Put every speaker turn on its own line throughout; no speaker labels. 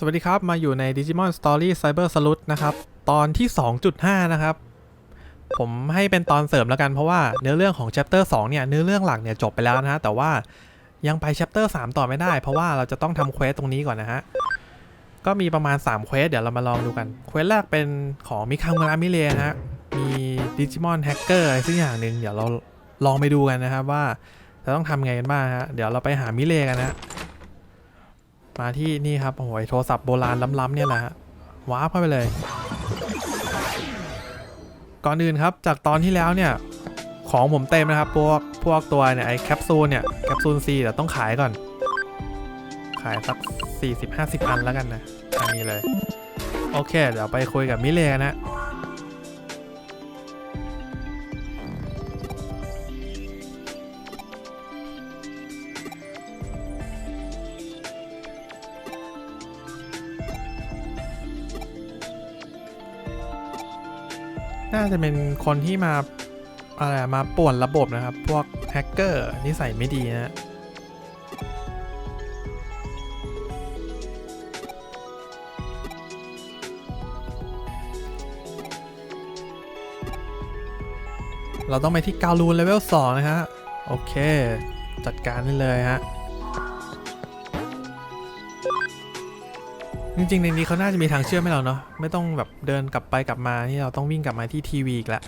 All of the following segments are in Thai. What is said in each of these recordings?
สวัสดีครับ มาอยู่ใน Digimon Story Cyber Sleuth นะครับ ตอนที่ 2.5 นะครับ ผมให้เป็นตอนเสริมแล้วกันเพราะว่าเนื้อเรื่องของ Chapter 2 เนี่ย เนื้อเรื่องหลักเนี่ยจบไปแล้วนะฮะ แต่ว่ายังไป Chapter 3 ต่อไม่ได้ เพราะว่าเราจะต้องทำเควสตรงนี้ก่อนนะฮะ ก็มีประมาณ 3 เควส เดี๋ยวเรามาลองดูกัน เควสแรกเป็นของมิคังมุรามิเลนะฮะ มี Digimon Hacker อะไรสักอย่างหนึ่งเดี๋ยวเราลองไปดูกันนะครับว่าจะต้องทำไงกันบ้างฮะ เดี๋ยวเราไปหามิเลกันนะฮะ มาที่นี่ครับโอ้ยโทรศัพท์โบราณล้ำๆเนี่ยแหละวาร์ปเข้าไปเลย ก่อนอื่นครับจากตอนที่แล้วเนี่ยของผมเต็มนะครับพวกพวกตัวเนี่ยไอแคปซูลเนี่ยแคปซูลซีเดี๋ยวต้องขายก่อน ขายสัก 40-50 อันแล้วกันนะอันนี้เลย โอเค เดี๋ยวไปคุยกับมิเลนะ น่าจะเป็นคนที่มาอะไรมาป่วนระบบนะครับ พวกแฮกเกอร์นิสัยไม่ดีนะเราต้องไปที่กาลูนเลเวล2นะฮะ โอเค จัดการได้เลยฮะ จริงๆ ในนี้เขาน่าจะมีทางเชื่อมให้เราเนาะไม่ต้องแบบเดินกลับไปกลับมาที่เราต้องวิ่งกลับมาที่ทีวีอีกแล้ว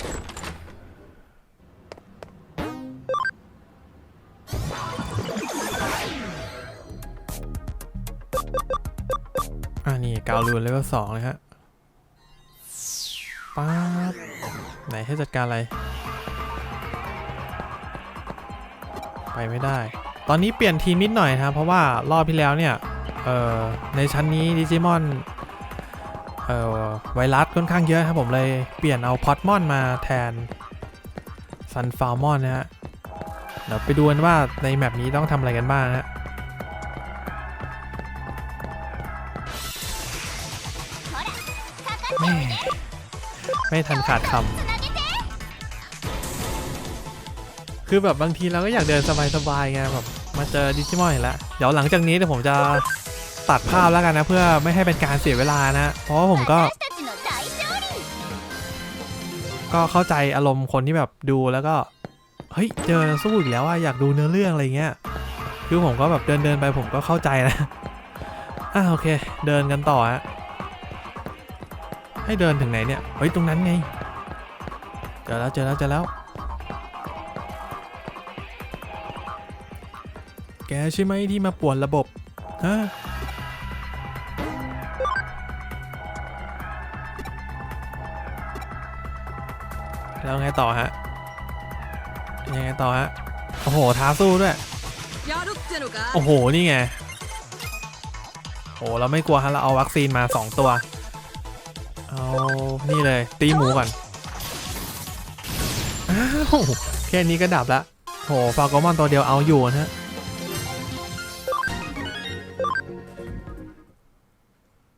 อ่านี่กาวลูนเลเวลสองเลยฮะป๊าบไหนให้จัดการอะไร ไปไม่ได้ ตอนนี้เปลี่ยนทีมนิดหน่อยนะเพราะว่ารอบที่แล้วเนี่ย เอ่อในชั้นนี้ดิจิมอนเอ่อไวรัสค่อนข้างเยอะครับผมเลยเปลี่ยนเอาพอตมอนมาแทนซันฟาวมอนนะฮะเดี๋ยวไปดูกันว่าในแมปนี้ต้องทำอะไรกันบ้างนะฮะแม่ไม่ทันขาดคำคือแบบบางทีเราก็อยากเดินสบายๆไงแบบมาเจอดิจิมอนอีกแล้วเดี๋ยวหลังจากนี้เดี๋ยวผมจะ ตัดภาพแล้วกันนะ เพื่อไม่ให้เป็นการเสียเวลานะ เพราะว่าผมก็ ก็เข้าใจอารมณ์คนที่แบบดูแล้วก็ เฮ้ย เจอสู้อีกแล้วว่าอยากดูเนื้อเรื่องอะไรเงี้ยคือผมก็แบบเดินเดินไปผมก็เข้าใจนะอ่าโอเค เดินกันต่อฮะให้เดินถึงไหนเนี่ยเฮ้ยตรงนั้นไงเจอแล้วเจอแล้วเจอแล้ว แกใช่ไหมที่มาปวนระบบฮะ แล้วไงต่อฮะ ยังไงต่อฮะ โอ้โห ท้าสู้ด้วย โอ้โห นี่ไง โอ้โหเราไม่กลัวฮะ เราเอาวัคซีนมา 2 ตัว เอา นี่เลย ตีหมูก่อน อ้าว แค่นี้ก็ดับละโหฟาโกมอนตัวเดียวเอาอยู่นะฮะ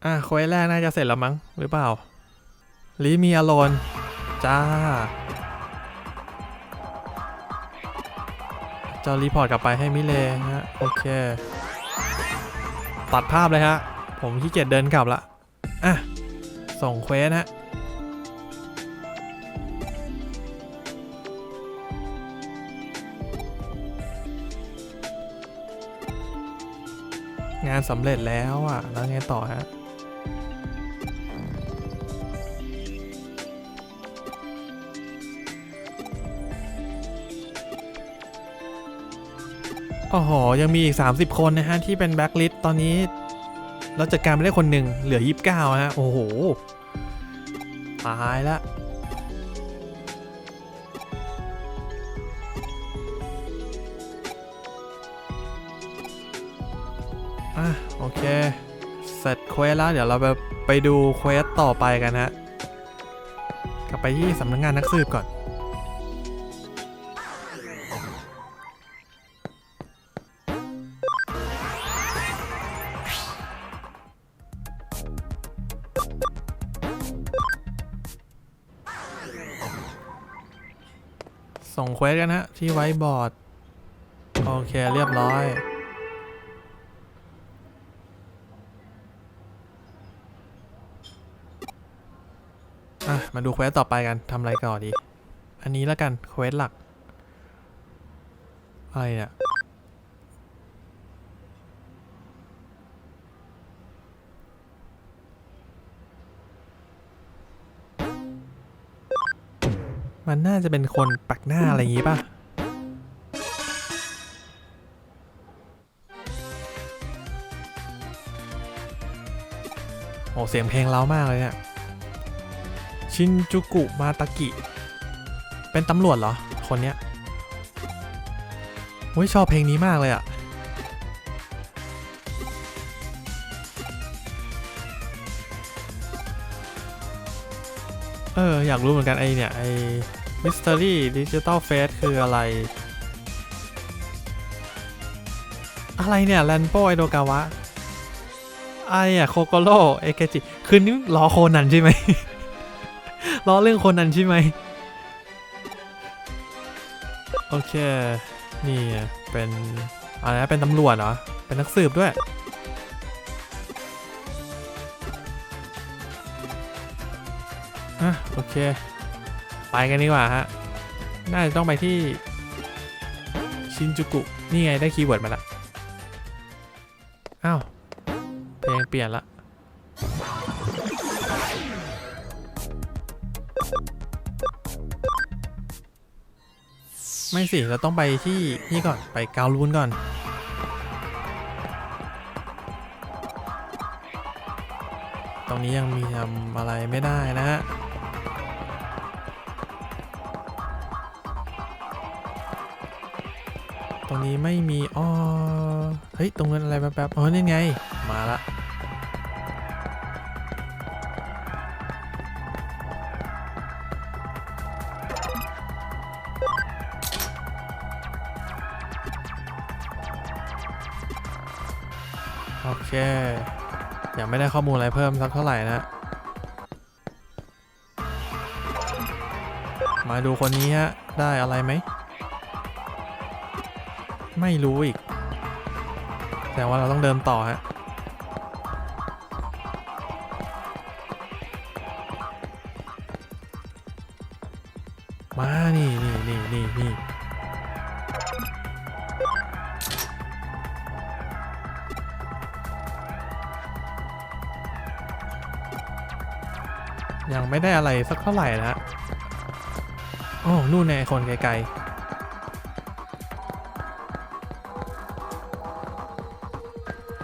อะควายแรกน่าจะเสร็จแล้วมั้งหรือเปล่าลีมีอาโลน จ้า จะรีพอร์ตกลับไปให้มิเลฮะ โอเค ตัดภาพเลยฮะ ผมขี้เกียจเดินกลับละ อะ ส่งเควสฮะงานสำเร็จแล้วอะ แล้วไงต่อฮะ โอ้โห ยังมีอีก 30 คนนะฮะ ที่เป็นแบ็คลิสตอนนี้ เราจัดการไปได้คนหนึ่งเหลือ 29 ฮะ โอ้โห ตายละอะ โอเค เสร็จเควสแล้ว เดี๋ยวเราไปไปดูเควสต่อไปกันฮะ กลับไปที่สำนักงานนักสืบก่อน ควสกันฮะ ที่ไว้บอร์ด โอเคเรียบร้อย อะ มาดูเควสต่อไปกันทำอะไรก่อนดี อันนี้แล้วกันเควสหลัก อะไรเนี่ย มันน่าจะเป็นคนปักหน้าอะไรอย่างงี้ป่ะ โอ้เสียงเพลงเล้ามากเลยเนี่ย ชินจูกุมาตากิ เป็นตำรวจเหรอ คนเนี้ยโอ้ยชอบเพลงนี้มากเลยอะ เออ อยากรู้เหมือนกันไอเนี่ย ไอ Mystery Digital Face คืออะไร อะไรเนี่ยแลนโปไอโดกาวะไออะโคโกโร่เอเกจิ คืนนี้ล้อโคนันใช่ไหมล้อเรื่องโคนันใช่ไหม โอเค นี่เป็นอะไรนะเป็นตำรวจเหรอ เป็นนักสืบด้วย อะโอเค ไปกันดีกว่าฮะ น่าจะต้องไปที่ ชินจูกุ นี่ไงได้คีย์เวิร์ดมาละ อ้าวเพลงเปลี่ยนละ ไม่สิ เราต้องไปที่นี่ก่อน ไปกาวลูนก่อนตรงนี้ยังมีทำอะไรไม่ได้นะฮะ รงนี้ไม่มีอ๋อเฮ้ย ตรงนั้นอะไรแป๊บๆอ๋อนี่ไง มาละโอเค ยังไม่ได้ข้อมูลอะไรเพิ่มสักเท่าไหร่นะ มาดูคนนี้ฮะ ได้อะไรไหม ไม่รู้อีก แต่ว่าเราต้องเดินต่อฮะมานี่นี่นี่นี่นี่ยังไม่ได้อะไรสักเท่าไหร่นะฮะโอ้นู่นไงคนไกลๆ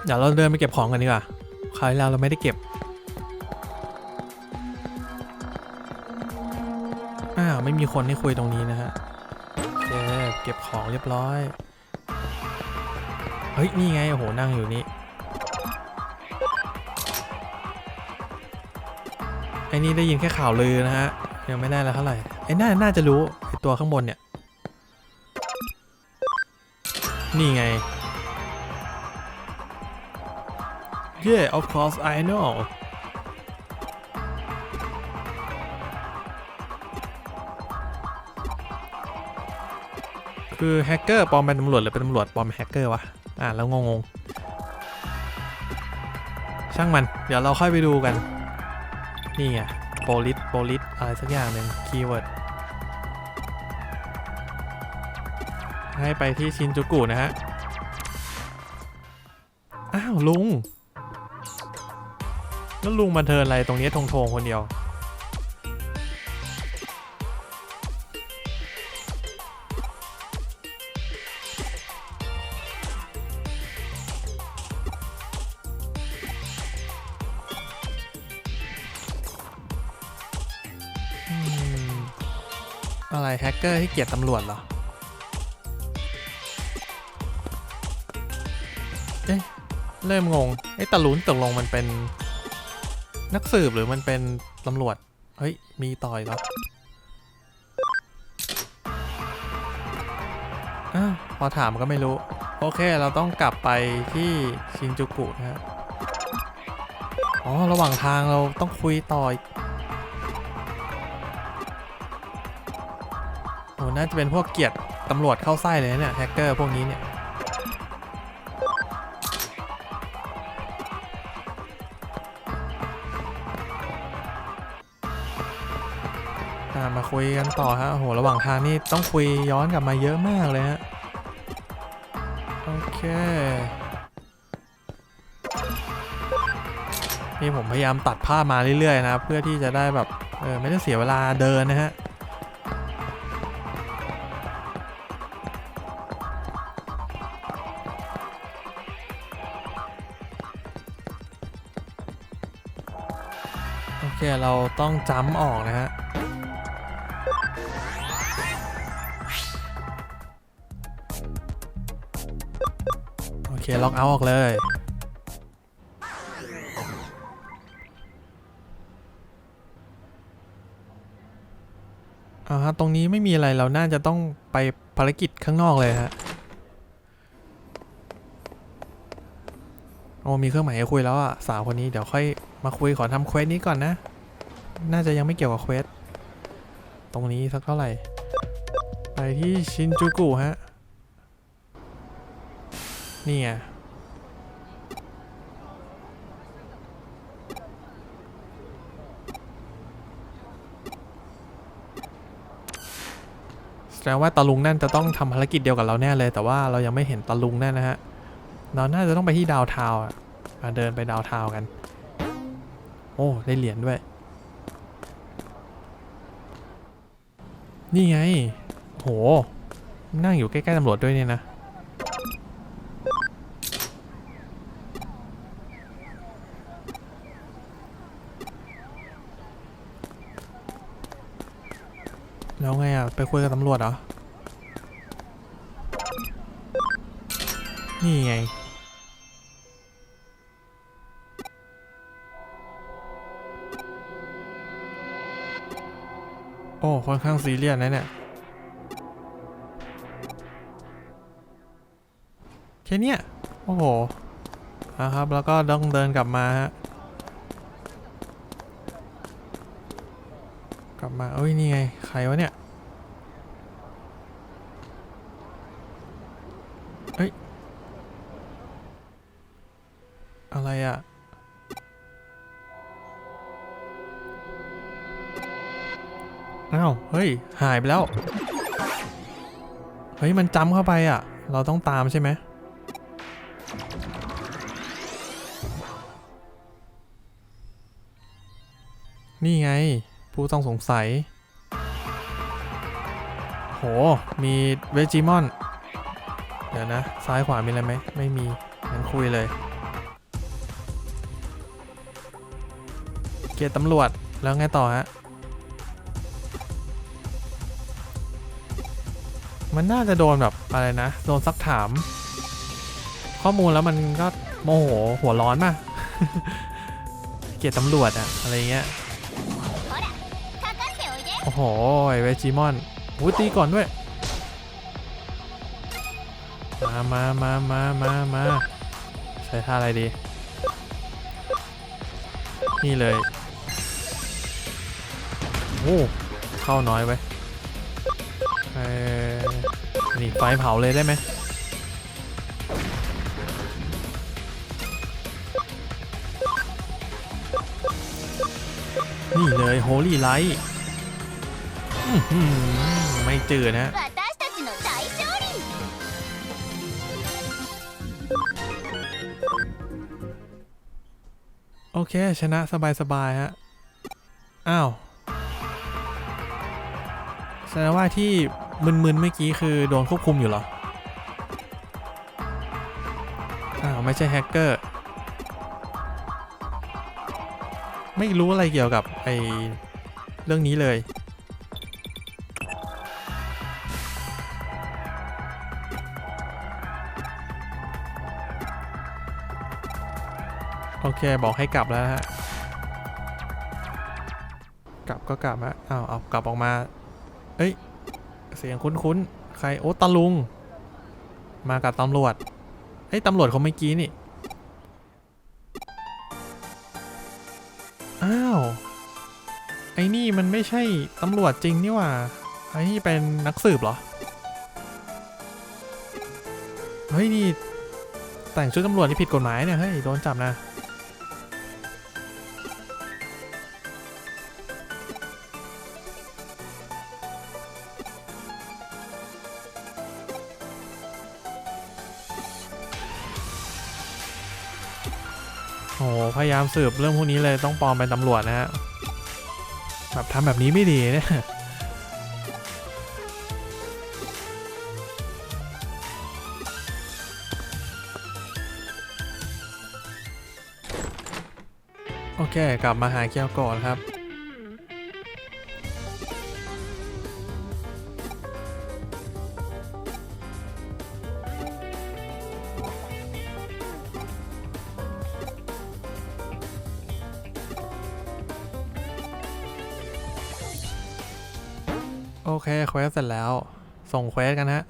เดี๋ยวเราเดินไปเก็บของกันดีกว่าคราวที่แล้วเราไม่ได้เก็บ อ้าว ไม่มีคนให้คุยตรงนี้นะฮะโอเคเก็บของเรียบร้อย เฮ้ย นี่ไง โอ้โห นั่งอยู่นี่ ไอ้นี่ได้ยินแค่ข่าวลือนะฮะ ยังไม่ได้แล้วเท่าไหร่ ไอ้น่า น่าจะรู้ ไอ้ตัวข้างบนเนี่ย นี่ไง Yeah of course I know คือแฮกเกอร์ปลอมเป็นตำรวจหรือเป็นตำรวจปลอมเป็นแฮกเกอร์วะ อ่าแล้วงงๆช่างมัน เดี๋ยวเราค่อยไปดูกัน นี่ไงโปลิสโปลิสอะไรสักอย่างหนึ่งคีย์เวิร์ดให้ไปที่ชินจูกุนะฮะ อ้าว ลุง แล้วลุงมาเทิร์นอะไรตรงนี้ทงทงคนเดียว อะไรแฮกเกอร์ที่เกลียดตำรวจเหรอ เอ๊ะ เริ่มงง ไอ้ตาลุนตกลงมันเป็น นักสืบหรือมันเป็นตำรวจ เฮ้ย มีต่อยเหรออ้าวพอถามก็ไม่รู้ โอเค เราต้องกลับไปที่ชินจูกุนะฮะ อ๋อ ระหว่างทางเราต้องคุยต่ออีกโอ้น่าจะเป็นพวกเกียรติตำรวจเข้าไส้เลยเนี่ยแฮกเกอร์พวกนี้เนี่ย คุยกันต่อฮะโหระหว่างทางนี่ต้องคุยย้อนกลับมาเยอะมากเลยฮะโอเคนี่ผมพยายามตัดภาพมาเรื่อยๆนะ เพื่อที่จะได้แบบเออไม่ต้องเสียเวลาเดินนะฮะโอเคเราต้องจัมป์ออกนะฮะ ล็อกเอาออกเลย อ่าฮะ ตรงนี้ไม่มีอะไรเราน่าจะต้องไปภารกิจข้างนอกเลยฮะ โอ้มีเครื่องหมายคุยแล้วอะ สาวคนนี้เดี๋ยวค่อยมาคุยขอทำเควสนี้ก่อนนะ น่าจะยังไม่เกี่ยวกับเควส ตรงนี้สักเท่าไหร่ ไปที่ชินจูกุฮะ นี่ไงแสดงว่าตาลุงนั่นจะต้องทำภารกิจเดียวกับเราแน่เลย แต่ว่าเรายังไม่เห็นตาลุงนั่นนะฮะเราน่าจะต้องไปที่ดาวเทาวน์อะมาเดินไปดาวเทาวกัน โอ้ได้เหรียญด้วย นี่ไง โห นั่งอยู่ใกล้ ๆตำรวจด้วยเนี่ยนะ แล้วไงอะ ไป คุยกับตำรวจเหรอ นี่ไง โอ้ค่อนข้างซีเรียสนะเนี่ย แค่เนี้ย โอ้โหนะครับ แล้วก็ต้องเดินกลับมาฮะกลับมา เอ้ย นี่ไง ใครวะเนี่ย เอ้ย อะไรอะอ้าว เฮ้ย หายไปแล้ว เฮ้ย มันจำเข้าไปอะ เราต้องตามใช่ไหมนี่ไง ผู้ต้องสงสัย โห มีเวจิมอน ดี๋ยวนะ ซ้ายขวามีอะไรไหมไม่มีงั้นคุยเลย เกียรตำรวจแล้วไงต่อฮะ มันน่าจะโดนแบบอะไรนะ โดนซักถาม ข้อมูลแล้วมันก็โมโหหัวร้อนป่ะ เกียรตำรวจอะอะไรเงี้ย โอ้โห ไวจิมอนหูตีก่อนด้วย มามามามามามาใช้ท่าอะไรดี นี่เลย โอ้ เข้าน้อยไว้เออนี่ไฟเผาเลยได้ไหมนี่เลยโฮลี่ไลท์ไม่จืดนะ เค ชนะสบายๆฮะ อ้าวแสดงว่าที่มึนๆเมื่อกี้คือโดนควบคุมอยู่เหรอ อ้าว ไม่ใช่แฮกเกอร์ ไม่รู้อะไรเกี่ยวกับไอเรื่องนี้เลย เคบอกให้กลับแล้วฮะ กลับก็กลับฮะอ้าวเอากลับออกมา เอ้ย เสียงคุ้นๆ ใคร โอ้ตาลุง มากับตำรวจเอ้ยตำรวจเขาเมื่อกี้นี่ อ้าว ไอ้นี่มันไม่ใช่ตำรวจจริงนี่หว่า ไอ้นี่เป็นนักสืบเหรอ เฮ้ยนี่แต่งชุดตำรวจนี่ผิดกฎหมายเนี่ยเฮ้ยโดนจับนะ โอ้พยายามสืบเรื่องพวกนี้เลยต้องปลอมเป็นตำรวจนะฮะแบบทำแบบนี้ไม่ดีเนี่ยโอเค กลับมาหาเกียวโกะครับ เสเสร็จแล้ว ส่งเควสกันฮะ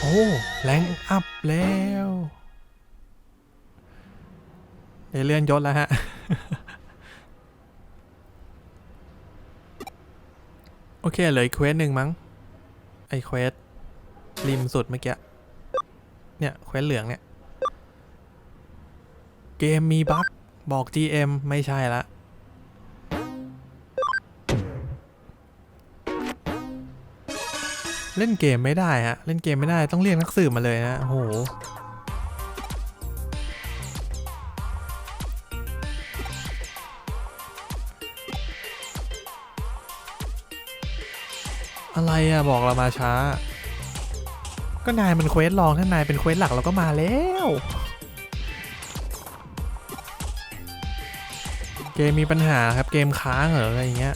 โอ้แรงอัพแล้วได้เลื่อนยศแล้วฮะ โอเคเหลืออีกเควสหนึ่งมั้ง ไอเควสริมสุดเมื่อกี้ เนี่ย เควสเหลืองเนี่ย เกมมีบั๊ก บอก GM ไม่ใช่ละ เล่นเกมไม่ได้ฮะ เล่นเกมไม่ได้ต้องเรียกนักสืบมาเลยนะโอ้โหอะไรอะบอกเรามาช้า ก็นายมันเควสรองถ้านายเป็นเควสหลักเราก็มาแล้ว เกมมีปัญหาครับเกมค้างเหรออะไรเงี้ย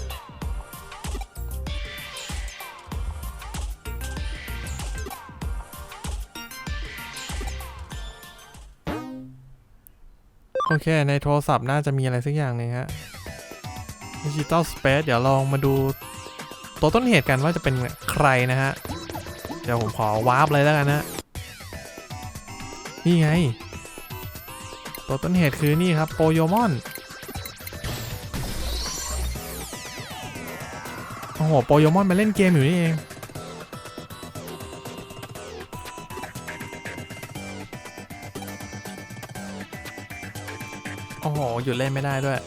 โอเค ในโทรศัพท์น่าจะมีอะไรสักอย่างหนึงฮะดิจิตอลสเปซเดี๋ยวลองมาดูตัวต้นเหตุกันว่าจะเป็นใครนะฮะ เดี๋ยวผมขอวาร์ปเลยแล้วกันนะ นี่ไง ตัวต้นเหตุคือนี่ครับโปโยมอน โหโปเกมอนมาเล่นเกมอยู่นี่เอง โอ้โห หยุดเล่นไม่ได้ด้วย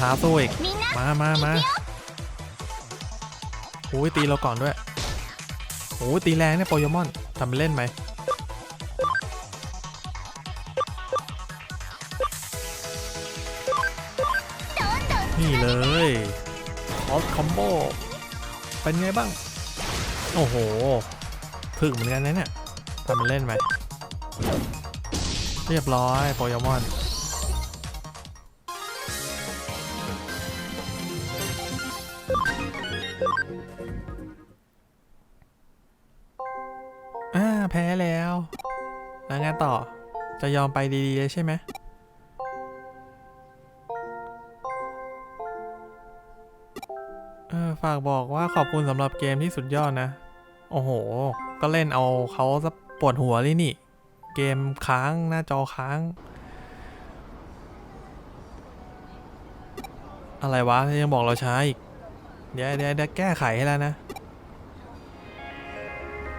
หาตัวอีก มามามาโอ้ยตีเราก่อนด้วยโอ้ยตีแรงเนี่ยโปเกมอนทำเล่นไหม นี่เลยคอสคอมโบเป็นไงบ้าง โอ้โหถึกเหมือนกันนะเนี่ยทำเป็นเล่นไหม เรียบร้อยโปเกมอนอ่าแพ้แล้ว แล้วไงต่อจะยอมไปดีๆเลยใช่ไหม ฝากบอกว่าขอบคุณสำหรับเกมที่สุดยอดนะ โอ้โห ก็เล่นเอาเขาซะปวดหัวเลยนี่ เกมค้างหน้าจอค้าง อะไรวะยังบอกเราช้าอีก เดี๋ยวเดี๋ยวเดี๋ยวแก้ไขให้แล้วนะ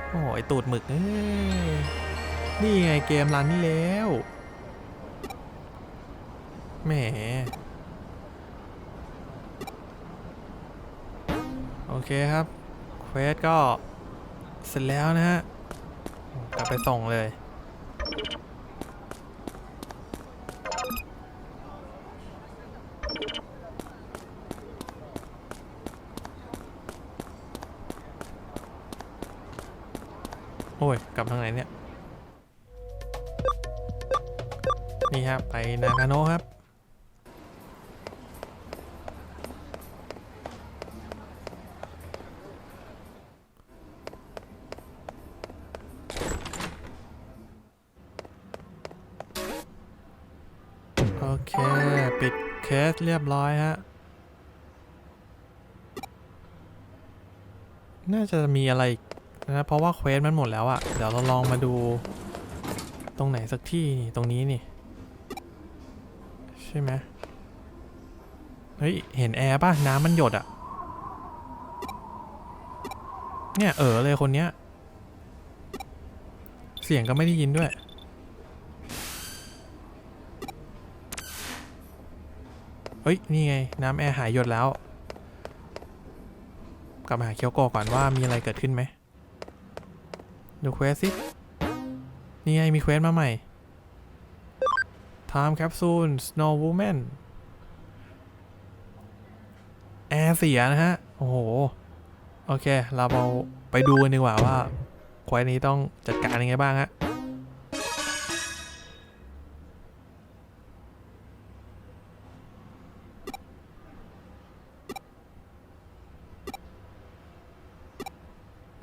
โอ้ยตูดหมึก นี่ไงเกมรันนี่แล้วแหม โอเคครับ เควสก็เสร็จแล้วนะฮะ กลับไปส่งเลย โอ้ย กลับทางไหนเนี่ย นี่ครับ ไปนากาโนครับ เคสเรียบร้อยฮะ น่าจะมีอะไรนะ เพราะว่าเควสมันหมดแล้วอะเดี๋ยวเราลองมาดู ตรงไหนสักที่นี่ตรงนี้นี่ ใช่ไหมเฮ้ย เห็นแอร์ป่ะ น้ำมันหยดอะเนี่ย เออเลยคนเนี้ย เสียงก็ไม่ได้ยินด้วย ฮ้ย นี่ไง น้ำแอร์หายหยดแล้ว กลับมาหาเคียวโกก่อนว่ามีอะไรเกิดขึ้นไหม ดูเควสสิ นี่ไง มีเควสมาใหม่ Time Capsule Snow Woman แอร์เสียนะฮะ โอ้โห โอเค เราเอาไปดูกันดีกว่าว่า ควสนี้ต้องจัดการยังไงบ้างฮะ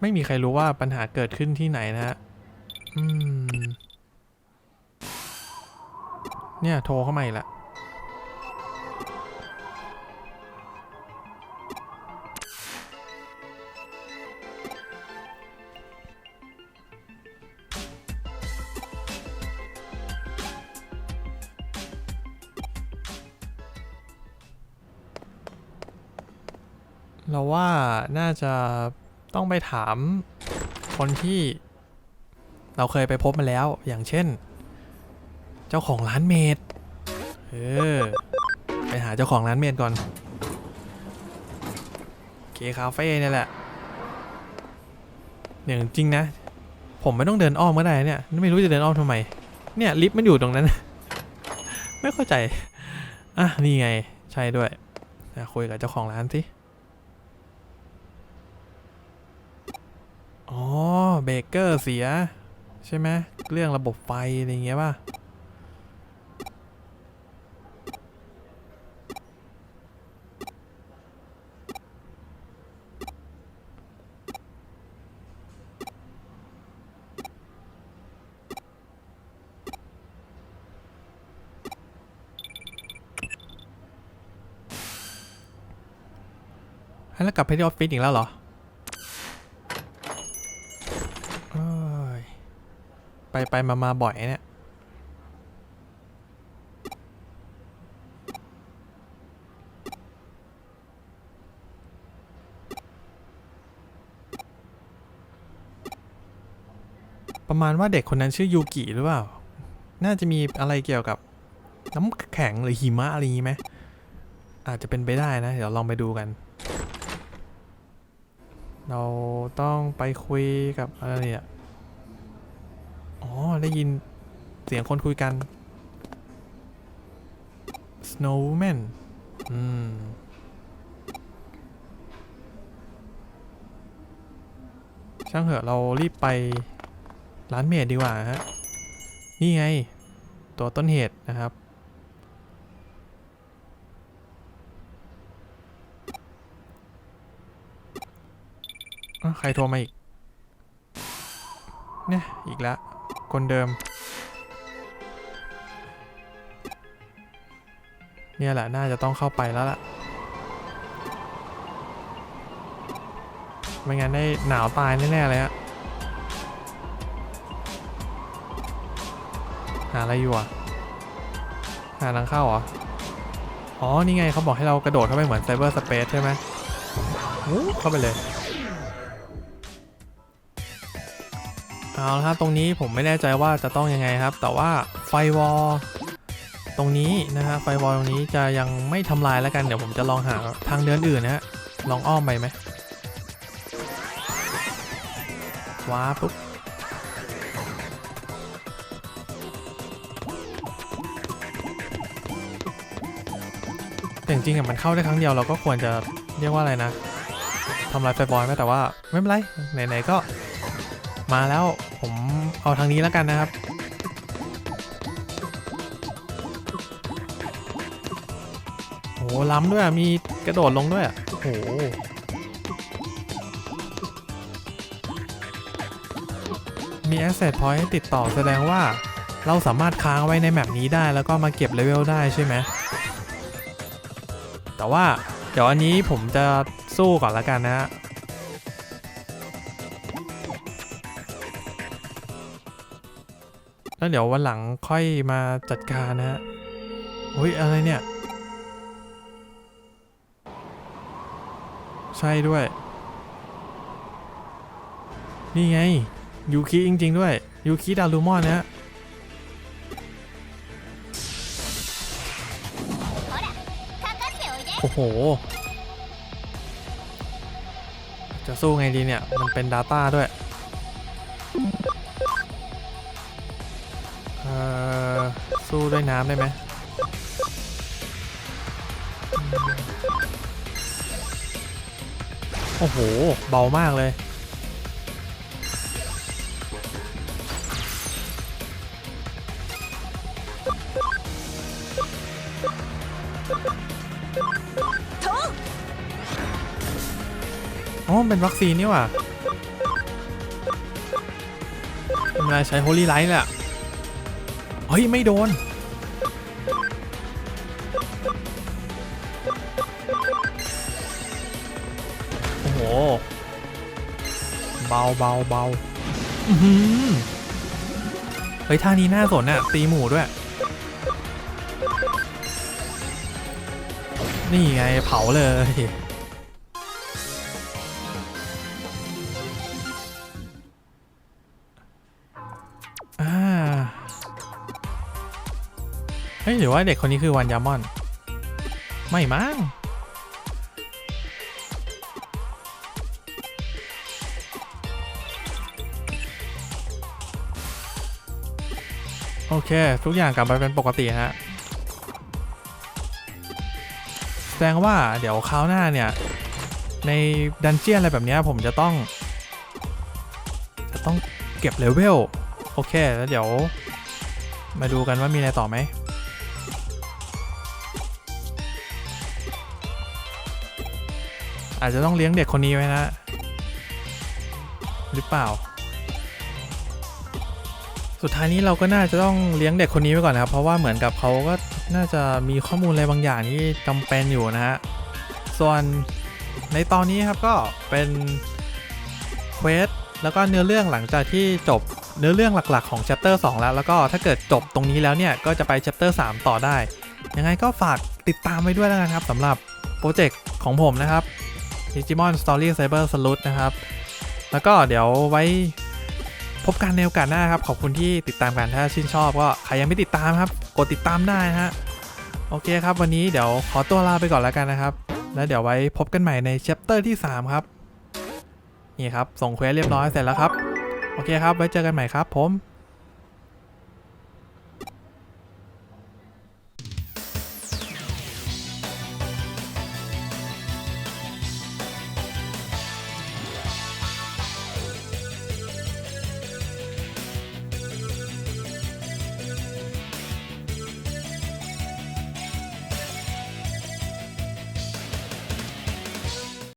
ไม่มีใครรู้ว่าปัญหาเกิดขึ้นที่ไหนนะฮะอืม เนี่ยโทรเข้ามาอีกล้วเราว่าน่าจะ ต้องไปถามคนที่เราเคยไปพบมาแล้ว อย่างเช่น เจ้าของร้านเมดเออ ไปหาเจ้าของร้านเมดก่อน เคคาเฟ่เนี่ยแหละเนี่ยจริงนะ ผมไม่ต้องเดินอ้อมก็ได้เนี่ย ไม่รู้จะเดินอ้อมทำไม เนี่ยลิฟต์มันอยู่ตรงนั้น ไม่เข้าใจ อะ นี่ไง ใช่ด้วยคุยกับเจ้าของร้านสิ อ๋อ เบเกอร์เสีย ใช่ไหมเรื่องระบบไฟ อะไรเงี้ยป่ะให้แล้วกลับไปที่ออฟฟิศอีกแล้วเหรอ เอ้ย ไปไปมามาบ่อยเนี่ย ประมาณว่าเด็กคนนั้นชื่อยูกิหรือเปล่า น่าจะมีอะไรเกี่ยวกับน้ำแข็งหรือหิมะอะไรอย่างงี้ไหม อาจจะเป็นไปได้นะ เดี๋ยวลองไปดูกัน เราต้องไปคุยกับอะไรเนี่ย ได้ยินเสียงคนคุยกัน Snowman อืม ช่างเหอะเรารีบไปร้านเมดดีกว่าฮะ นี่ไง ตัวต้นเหตุนะครับ ใครโทรมาอีก เนี่ย อีกแล้ว คนเดิม เนี่ยแหละ น่าจะต้องเข้าไปแล้วล่ะ ไม่งั้นได้หนาวตายแน่ๆเลยฮะหาอะไรอยู่อะหาทางเข้าเหรอ อ๋อ นี่ไงเขาบอกให้เรากระโดดเข้าไปเหมือนไซเบอร์สเปซใช่ไหมเข้าไปเลย เอาละครับตรงนี้ผมไม่แน่ใจว่าจะต้องยังไงครับ แต่ว่าไฟวอลตรงนี้นะฮะไฟวอลตรงนี้จะยังไม่ทำลายแล้วกันเดี๋ยวผมจะลองหาทางเดินอื่นนะฮะลองอ้อมไปไหมว้าปุ๊บแต่จริงๆอะมันเข้าได้ครั้งเดียวเราก็ควรจะเรียกว่าอะไรนะทำลายไฟบอลไหมแต่ว่าไม่เป็นไรไหนๆก็มาแล้ว เอาทางนี้แล้วกันนะครับ โห ล้ำด้วยมีกระโดดลงด้วยโอ้โหมี Asset Point ให้ติดต่อแสดงว่าเราสามารถค้างไว้ในแมปนี้ได้แล้วก็มาเก็บเลเวลได้ใช่ไหม แต่ว่าเดี๋ยวอันนี้ผมจะสู้ก่อนละกันนะฮะ แล้วเดี๋ยววันหลังค่อยมาจัดการนะฮะเฮ้ยอะไรเนี่ย ใช่ด้วย นี่ไง ยูคิจริง ๆ ด้วย ยูคิดารูมอนนะฮะโอ้โห จะสู้ไงดีเนี่ย มันเป็น Data ด้วย ด้วยน้ำได้ไหมโอ้โห เบามากเลย อ๋อ เป็นวัคซีนนี่ว่าทำไมใช้ Holy Light เละ เฮ้ย ไม่โดน เบาเบาเบาเฮ้ยท่านี้น่าสนอะตีหมูด้วย นี่ไงเผาเลย อ่า เฮ้ยหรือว่าเด็กคนนี้คือวันยามอน ไม่มั้ง โอเค ทุกอย่างกลับมาเป็นปกติฮะแสดงว่าเดี๋ยวคราวหน้าเนี่ย ในดันเจียนอะไรแบบนี้ผมจะต้อง จะต้องเก็บเลเวลโอเค แล้วเดี๋ยว มาดูกันว่ามีอะไรต่อไหมอาจจะต้องเลี้ยงเด็กคนนี้ไว้นะ หรือเปล่า สุดท้ายนี้เราก็น่าจะต้องเลี้ยงเด็กคนนี้ไว้ก่อนนะครับ เพราะว่าเหมือนกับเขาก็น่าจะมีข้อมูลอะไรบางอย่างที่จำเป็นอยู่นะฮะ ส่วนในตอนนี้ครับก็เป็นเควสแล้วก็เนื้อเรื่องหลังจากที่จบเนื้อเรื่องหลักๆของ chapter 2 แล้ว แล้วก็ถ้าเกิดจบตรงนี้แล้วเนี่ย ก็จะไป chapter 3 ต่อได้ ยังไงก็ฝากติดตามไว้ด้วยแล้วกันครับสำหรับโปรเจกต์ของผมนะครับ Digimon Story Cyber Sleuth นะครับ แล้วก็เดี๋ยวไว้ พบกันในโอกาสหน้าครับ ขอบคุณที่ติดตามกันถ้าชื่นชอบก็ใครยังไม่ติดตามครับ กดติดตามได้นะฮะโอเคครับ วันนี้เดี๋ยวขอตัวลาไปก่อนแล้วกันนะครับ แล้วเดี๋ยวไว้พบกันใหม่ในชปเตอร์ที่ 3 ครับ นี่ครับ ส่งเควสเรียบร้อยเสร็จแล้วครับ โอเคครับ ไว้เจอกันใหม่ครับผม